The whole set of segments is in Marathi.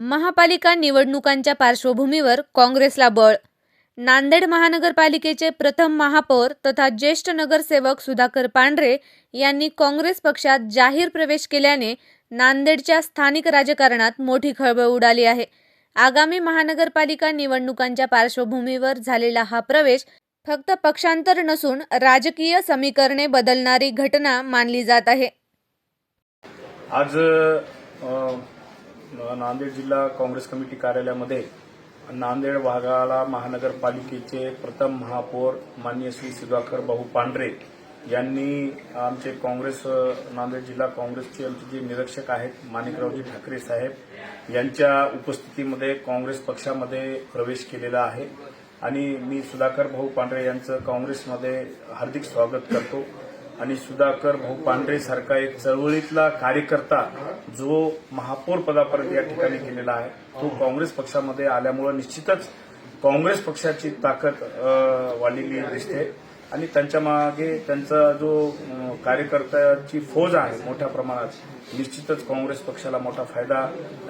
महापालिका निवडणुकांच्या पार्श्वभूमीवर काँग्रेसला बळ. नांदेड महानगरपालिकेचे प्रथम महापौर तथा ज्येष्ठ नगरसेवक सुधाकर पांढरे यांनी काँग्रेस पक्षात जाहीर प्रवेश केल्याने नांदेडच्या स्थानिक राजकारणात मोठी खळबळ उडाली आहे. आगामी महानगरपालिका निवडणुकांच्या पार्श्वभूमीवर झालेला हा प्रवेश फक्त पक्षांतर नसून राजकीय समीकरणे बदलणारी घटना मानली जात आहे. आज नांदेड जिल्हा काँग्रेस कमिटी कार्यालयामध्ये नांदेड भागाला महानगरपालिकेचे प्रथम महापौर माननीय श्री सुधाकर भाऊ पांढरे यांनी आमचे काँग्रेस नांदेड जिल्हा काँग्रेसचे आमचे जे निरीक्षक आहेत माणिकरावजी ठाकरे साहेब यांच्या उपस्थितीमध्ये काँग्रेस पक्षामध्ये प्रवेश केलेला आहे. आणि मी सुधाकर भाऊ पांढरे यांचं काँग्रेसमध्ये हार्दिक स्वागत करतो. आणि सुधाकर भाऊ पांढरे सारखा एक चळवळीतला कार्यकर्ता जो महापौर पदापर्यंत या ठिकाणी गेलेला आहे तो काँग्रेस पक्षामध्ये आल्यामुळे निश्चितच काँग्रेस पक्षाची ताकद वाढलेली दिसते. आणि त्यांच्या मागे त्यांचा जो कार्यकर्त्याची फौज आहे मोठ्या प्रमाणात निश्चितच काँग्रेस पक्षाला मोठा फायदा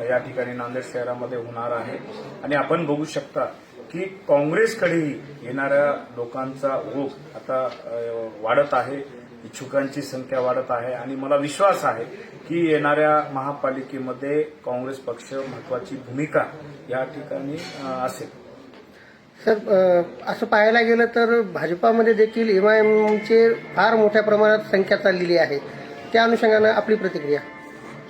या ठिकाणी नांदेड शहरामध्ये होणार आहे. आणि आपण बघू शकता की काँग्रेसकडेही येणाऱ्या लोकांचा ओघ आता वाढत आहे. इच्छुकांची संख्या वाढत आहे आणि मला विश्वास आहे की येणाऱ्या महापालिकेमध्ये काँग्रेस पक्ष महत्वाची भूमिका या ठिकाणी असेल. सर असं पाहायला गेलं तर भाजपामध्ये देखील एमआयएमचे फार मोठ्या प्रमाणात संख्या चाललेली आहे. त्या अनुषंगानं आपली प्रतिक्रिया?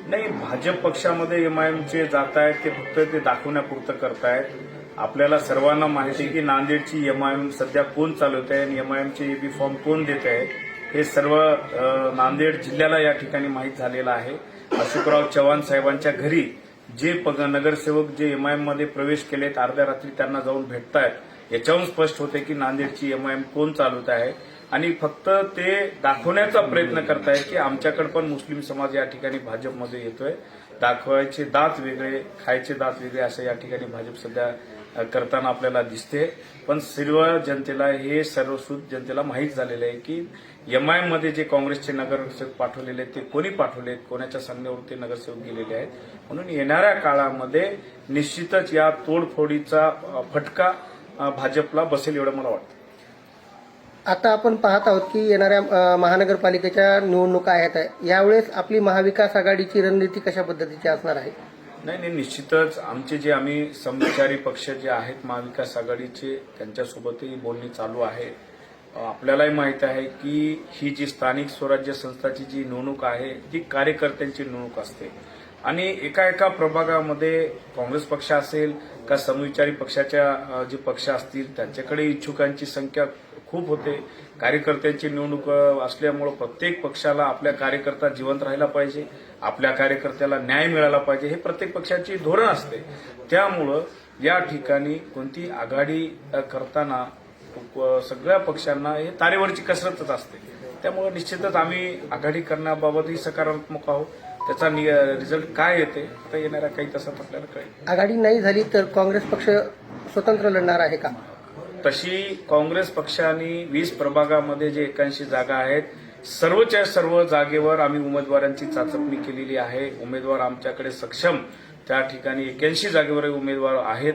नाही भाजप पक्षामध्ये एमआयएमचे जात आहेत ते फक्त ते दाखवण्यापुरतं करतायत. आपल्याला सर्वांना माहिती आहे की नांदेडची एमआयएम सध्या कोण चालवत आहे आणि एमआयएमचे एबी फॉर्म कोण देत आहे हे सर्व नांदेड जिल्ह्याला या ठिकाणी माहीत झालेलं आहे. अशोकराव चव्हाण साहेबांच्या घरी जे पग- नगरसेवक जे एमआयएममध्ये प्रवेश केलेत अर्ध्या रात्री त्यांना जाऊन भेटतायत. याच्यावरून स्पष्ट होते की नांदेडची एमआयएम कोण चालवत आहे? आणि फक्त ते दाखवण्याचा प्रयत्न करतायत की आमच्याकडे पण मुस्लिम समाज या ठिकाणी भाजपमध्ये येतोय. दाखवायचे दात वेगळे खायचे दात वेगळे असं या ठिकाणी भाजप सध्या करताना आपल्याला दिसते पण सर्व जनतेला हे सर्वसूत जनतेला माहीत झालेलं आहे की एमआयएममध्ये जे काँग्रेसचे नगरसेवक पाठवलेले आहेत ते कोणी पाठवले आहेत? कोणाच्या सांगण्यावर ते नगरसेवक गेलेले आहेत? म्हणून येणाऱ्या काळामध्ये निश्चितच या तोडफोडीचा फटका भाजपला बसेल एवढं मला वाटतं. आता आपण पाहत आहोत की येणाऱ्या महानगरपालिकेच्या निवडणुका आहेत. यावेळेस आपली महाविकास आघाडीची रणनीती कशा पद्धतीची असणार आहे? नाही नाही निश्चितच आमचे जे आम्ही समविचारी पक्ष जे आहेत महाविकास आघाडीचे त्यांच्यासोबतही बोलणी चालू आहे. आपल्यालाही माहीत आहे की ही जी स्थानिक स्वराज्य संस्थाची जी निवडणूक आहे ती कार्यकर्त्यांची निवडणूक असते. आणि एका एका प्रभागामध्ये काँग्रेस पक्ष असेल का समविचारी पक्षाच्या जे पक्ष असतील त्यांच्याकडे इच्छुकांची संख्या खूप होते. कार्यकर्त्यांची निवडणूक असल्यामुळं प्रत्येक पक्षाला आपल्या कार्यकर्ता जिवंत राहिला पाहिजे आपल्या कार्यकर्त्याला न्याय मिळाला पाहिजे हे प्रत्येक पक्षाची धोरण असते. त्यामुळं या ठिकाणी कोणती आघाडी करताना सगळ्या पक्षांना हे तारेवरची कसरतच असते. त्यामुळे निश्चितच आम्ही आघाडी करण्याबाबतही सकारात्मक आहोत. त्याचा रिझल्ट काय येते आता येणाऱ्या काही तासात आपल्याला कळेल. आघाडी नाही झाली तर काँग्रेस पक्ष स्वतंत्र लढणार आहे का? तशी काँग्रेस पक्षाने वीस प्रभागामध्ये जे एकाऐंशी जागा आहेत सर्वच्या सर्व जागेवर आम्ही उमेदवारांची चाचपणी केलेली आहे. उमेदवार आमच्याकडे सक्षम त्या ठिकाणी एक्याऐंशी जागेवर उमेदवार आहेत.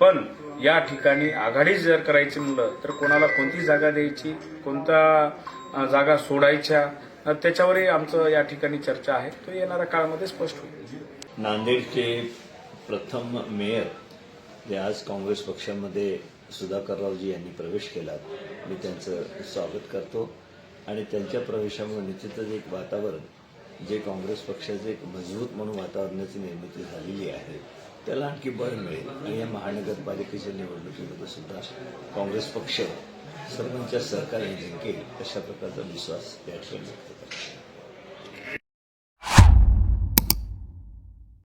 पण या ठिकाणी आघाडी जर करायची म्हणलं तर कोणाला कोणती जागा द्यायची कोणता जागा सोडायच्या त्याच्यावरही आमचं या ठिकाणी चर्चा आहे. तो येणाऱ्या काळामध्ये स्पष्ट होईल. नांदेडचे प्रथम मेयर जे आज काँग्रेस पक्षामध्ये सुधाकररावजी यांनी प्रवेश केला मी त्यांचं स्वागत करतो. आणि त्यांच्या प्रवेशामुळे निश्चितच एक वातावरण जे काँग्रेस पक्षाचे एक मजबूत म्हणून वातावरणाची निर्मिती झालेली आहे त्याला आणखी बळ मिळेल. आणि या महानगरपालिकेच्या निवडणुकीमध्ये सुद्धा काँग्रेस पक्ष सर्वांच्या सहकार्याने जिंकेल अशा प्रकारचा विश्वास या ठिकाणी व्यक्त